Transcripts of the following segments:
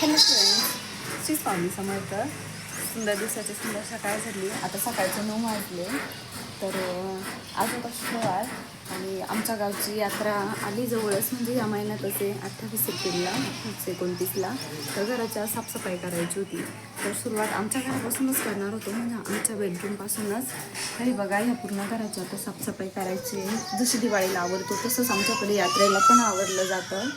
Hello friends Shri Swami Samarth. सुंदर दिवसाची सुंदर सकाळ झाली. आता सकाळचे नऊ वाजले. तर आज होता शुक्रवार आणि आमच्या गावची यात्रा आली जवळच. म्हणजे या महिन्यातच आहे अठ्ठावीस एप्रिलला एकोणतीसला तर घराच्या साफसफाई करायची होती. तर सुरुवात आमच्या घरापासूनच करणार होतो. म्हणजे आमच्या बेडरूमपासूनच काही बघा ह्या पूर्ण घराची आता साफसफाई करायची. आहे. जशी दिवाळीला आवडतो तसंच आमच्याकडे यात्रेला पण आवडलं जातं.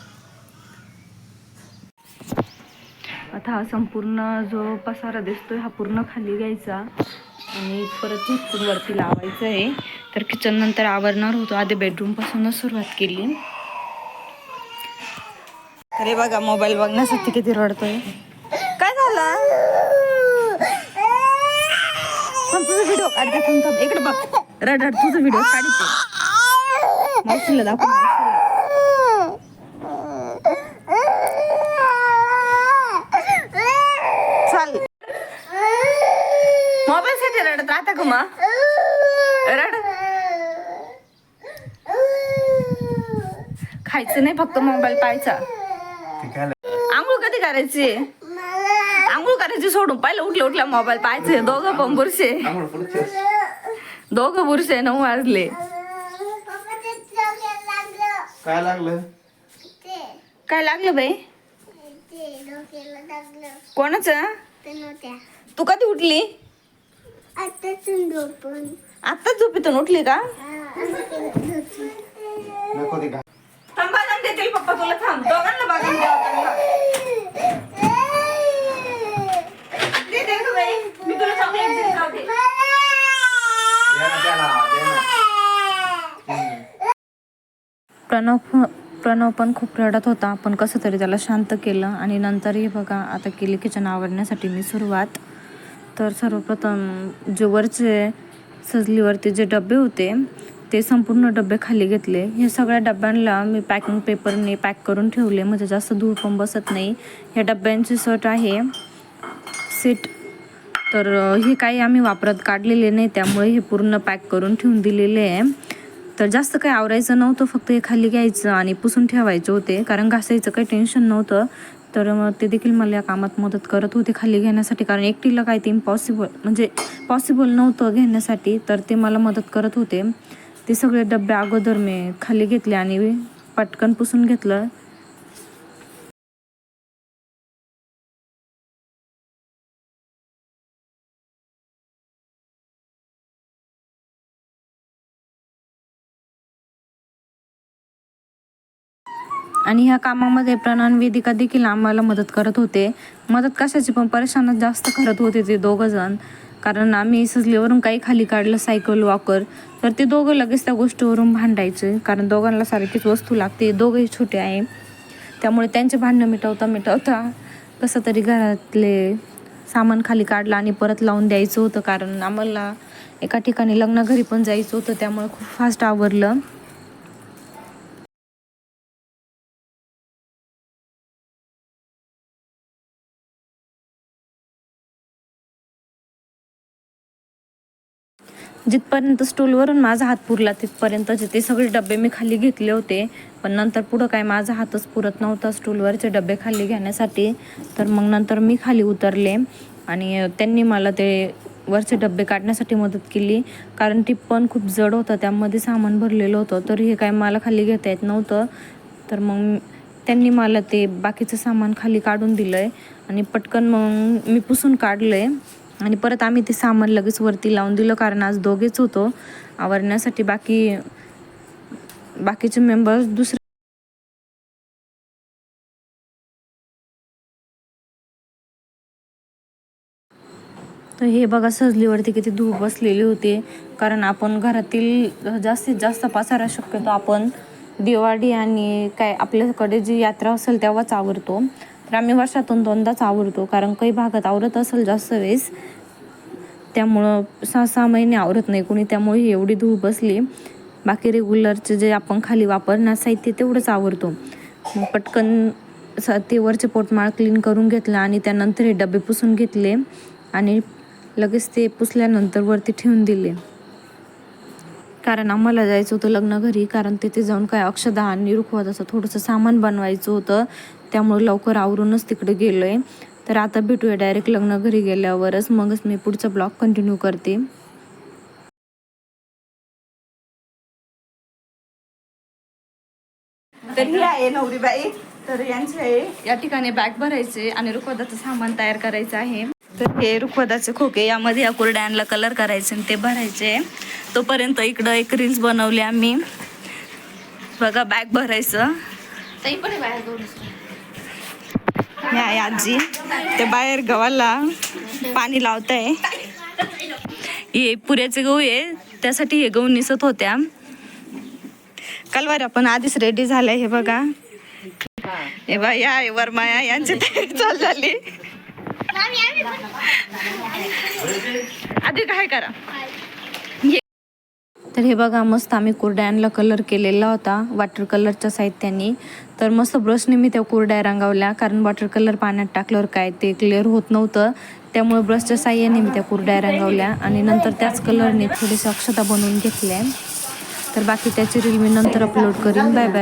आता हा संपूर्ण जो पसारा दिसतोय हा पूर्ण खाली घ्यायचा. आणि परत झटकून वरती लावायचं आहे तर किचन नंतर आवरणार होतो. आधी बेडरूम पासूनच सुरुवात केली. अरे बघा मोबाईल बघण्यासाठी किती रडतोय. काय झालं? तुझा व्हिडिओ काढते इकडे बघ. रड रड तुझा व्हिडिओ काढते दाखव मावशीला. चाल मोबाईल साठी रडत राहता का मग रड खायचं नाही फक्त मोबाईल पाहायचा. आंघोळ कधी करायची? आंघोळ करायची सोडून पाहिलं उठल्या उठल्या मोबाईल पाहायचे दोघं पण बुरशे. दोघं बुरशे नऊ वाजले. काय लागलं? काय लागलं बाई? कोणाचं? तू कधी उठली? आत्ताच झोपेतून उठली का नको ते घा थांब बादाम देतील पप्पा तुला थांब. दोघांना बादाम द्यावं त्यांना. दे, दे गं मी तुला चॉकलेट देते, जाऊ प्रणव प्रणव पण खूप रडत होता. पण कसं तरी त्याला शांत केलं. आणि नंतरही बघा आता केली किचन आवडण्यासाठी मी सुरुवात. तर सर्वप्रथम जे वरचे सजलीवरती जे डबे होते ते संपूर्ण डबे खाली घेतले. हे सगळ्या डब्यांना मी पॅकिंग पेपरने पॅक करून ठेवले. म्हणजे जास्त धूळ पण बसत नाही. ह्या डब्यांची सट आहे. सीट तर हे काही आम्ही वापरत काढलेले नाही. त्यामुळे हे पूर्ण पॅक करून ठेवून दिलेले आहे. तर जास्त काही आवरायचं नव्हतं. फक्त हे खाली घ्यायचं आणि पुसून ठेवायचे होते. कारण घासायचं काही टेन्शन नव्हतं. तर मग ते देखील मला या कामात मदत करत होते खाली घेण्यासाठी. कारण एकटीला काय ते इम्पॉसिबल म्हणजे पॉसिबल नव्हतं घेण्यासाठी. तर ते मला मदत करत होते. ते सगळे डबे अगोदर मी खाली घेतले आणि पटकन पुसून घेतलं. आणि ह्या कामामध्ये प्रणव वेदिका देखील आम्हाला मदत करत होते. मदत कशाची? पण परेशानच जास्त करत होते ते दोघं जण कारण आम्ही सजलीवरून काही खाली काढलं सायकल वॉकर तर ते दोघं लगेच त्या गोष्टीवरून भांडायचे. कारण दोघांना सारखीच वस्तू लागते. दोघंही छोटे आहे. त्यामुळे त्यांचे भांडणं मिटवता मिटवता कसं तरी घरातले सामान खाली काढलं आणि परत लावून द्यायचं होतं. कारण आम्हाला एका ठिकाणी लग्न घरी पण जायचं होतं. त्यामुळे खूप फास्ट आवरलं. जिथपर्यंत स्टूलवरून माझा हात पुरला तिथपर्यंतचे ते सगळे डबे मी खाली घेतले होते. पण नंतर पुढं काय माझा हातच पुरत नव्हता स्टूलवरचे डबे खाली घेण्यासाठी. तर मग नंतर मी खाली उतरले आणि त्यांनी मला ते वरचे डबे काढण्यासाठी मदत केली. कारण ती पण खूप जड होतं त्यामध्ये सामान भरलेलं होतं. तर हे काय मला खाली घेता येत नव्हतं. तर मग त्यांनी मला ते बाकीचं सामान खाली काढून दिलं आहे आणि पटकन मग मी पुसून काढलं आहे आणि परत आम्ही ते सामान लगेच वरती लावून दिलं कारण आज दोघेच होतो. आवरण्यासाठी बाकी बाकीचे मेंबर्स दुसरे तर हे बघा सजलीवरती किती धूप बसलेली होती. कारण आपण घरातील जास्तीत जास्त पसारा शक्यतो आपण दिवाळी आणि काय आपल्याकडे जी यात्रा असेल तेव्हाच आवरतो. तर आम्ही वर्षातून दोनदाच आवरतो कारण काही भागात आवरत असेल जास्त वेळेस त्यामुळं सहा सहा महिने आवरत नाही कोणी त्यामुळे एवढी धूळ बसली. बाकी रेग्युलरचे जे आपण खाली वापरणार साहित्य तेवढंच आवरतो. मग पटकन स ते वरचे पोटमाळ क्लीन करून घेतलं आणि त्यानंतर हे डबे पुसून घेतले आणि लगेच ते पुसल्यानंतर वरती ठेवून दिले. कारण आम्हाला जायचं होतं लग्न घरी कारण तिथे जाऊन काय अक्षदा आणि रुखवत असं थोडंसं सामान बनवायचं होतं. त्यामुळे लवकर आवरूनच तिकडे गेलो आहे तर आता भेटूया डायरेक्ट लग्न घरी गेल्यावरच. मगच मी पुढचा ब्लॉग कंटिन्यू करते. तर ही आहे नवरीबाई तर यांचे आहे. या ठिकाणी बॅग भरायचे आणि रुखवताचं सामान तयार करायचं आहे. तर हे रुखवताचे खोके यामध्ये या कुरड्यांना कलर करायचे आणि ते भरायचे. तोपर्यंत इकडं एक रील्स बनवली आम्ही. बघा बॅग भरायचं. आहे आजी. ते बाहेर गव्हाला पाणी लावत आहे हे पुऱ्याचे गहू आहे. त्यासाठी हे गहू निसत होत्या. कलवार आपण आधीच रेडी झालंय हे बघा. हे बा या हे वरमाया यांची तयारी चालू झाली. आधी काय करा? तर हे बघा मस्त आम्ही कुरड्यांना कलर केलेला होता वॉटर कलरच्या साहित्याने. तर मस्त ब्रशने मी त्या कुरड्या रंगवल्या कारण वॉटर कलर पाण्यात टाकल्यावर काय ते क्लिअर होत नव्हतं. त्यामुळे ब्रशच्या साह्याने मी त्या कुरड्या रंगवल्या आणि नंतर त्याच कलरने थोडीशी अक्षता बनवून घेतल्या. तर बाकी त्याची रील मी नंतर अपलोड करीन. Bye bye